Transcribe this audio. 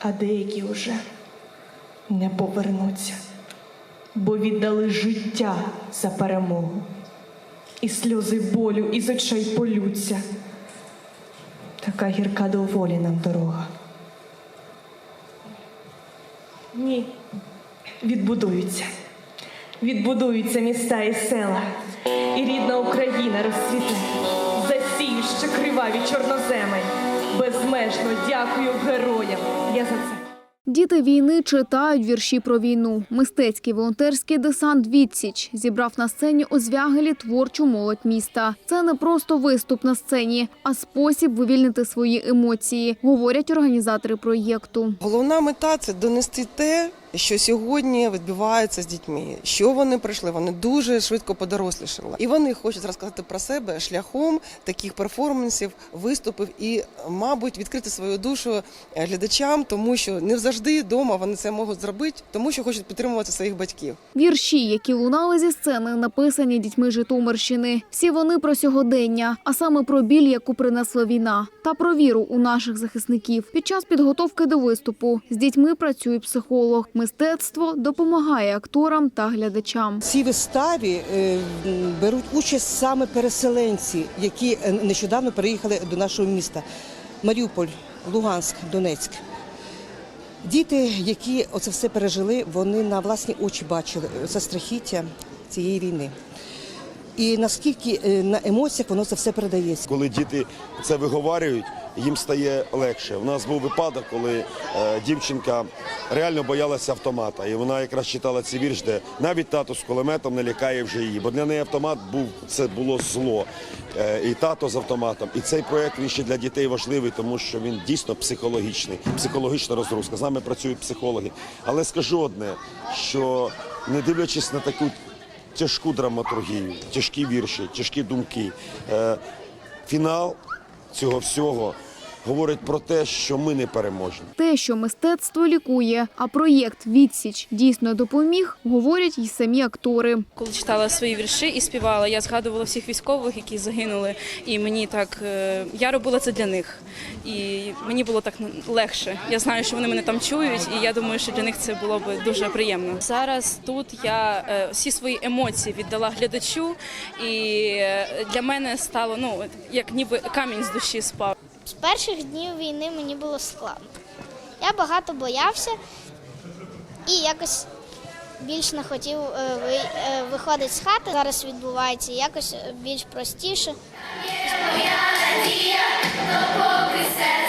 а деякі вже не повернуться, бо віддали життя за перемогу. І сльози болю із очей полються. Така гірка до волі нам дорога. Ні, відбудуються. Відбудуються міста і села, і рідна Україна розцвіте. Засію ще криваві чорноземи. Безмежно дякую героям. Я за це. Діти війни читають вірші про війну. Мистецький волонтерський десант «Відсіч» зібрав на сцені у Звягелі творчу молодь міста. Це не просто виступ на сцені, а спосіб вивільнити свої емоції, говорять організатори проєкту. Головна мета це донести те, що сьогодні відбувається з дітьми. Що вони пройшли? Вони дуже швидко подорослішали. І вони хочуть розказати про себе шляхом таких перформансів, виступів і, мабуть, відкрити свою душу глядачам, тому що не завжди вдома вони це можуть зробити, тому що хочуть підтримувати своїх батьків. Вірші, які лунали зі сцени, написані дітьми Житомирщини. Всі вони про сьогодення, а саме про біль, яку принесла війна, та про віру у наших захисників. Під час підготовки до виступу з дітьми працює психолог. Мистецтво допомагає акторам та глядачам. Цій виставі е, беруть участь саме переселенці, які е, нещодавно переїхали до нашого міста. Маріуполь, Луганськ, Донецьк. Діти, які оце все пережили, вони на власні очі бачили це страхіття цієї війни. І наскільки е, на емоціях воно це все передається. Коли діти це виговарюють, їм стає легше. У нас був випадок, коли е, дівчинка реально боялася автомата, і вона якраз читала цей вірш, де навіть тато з кулеметом не лякає вже її. Бо для неї автомат був це було зло. Е, і тато з автоматом. І цей проект він ще для дітей важливий, тому що він дійсно психологічний, психологічна розгрузка. З нами працюють психологи. Але скажу одне, що не дивлячись на таку тяжку драматургію, тяжкі вірші, тяжкі думки. Е, фінал цього всього говорить про те, що ми не переможні. Те, що мистецтво лікує, а проєкт Відсіч дійсно допоміг, говорять й самі актори. Коли читала свої вірші і співала, я згадувала всіх військових, які загинули, і мені так е, я робила це для них. І мені було так легше. Я знаю, що вони мене там чують, і я думаю, що для них це було б дуже приємно. Зараз тут я е, всі свої емоції віддала глядачу, і е, для мене стало ну як ніби камінь з душі спав. Перших днів війни мені було складно. Я багато боявся і якось більш не хотів е, е, виходити з хати. Зараз відбувається якось е, більш простіше. Моя надія, допоки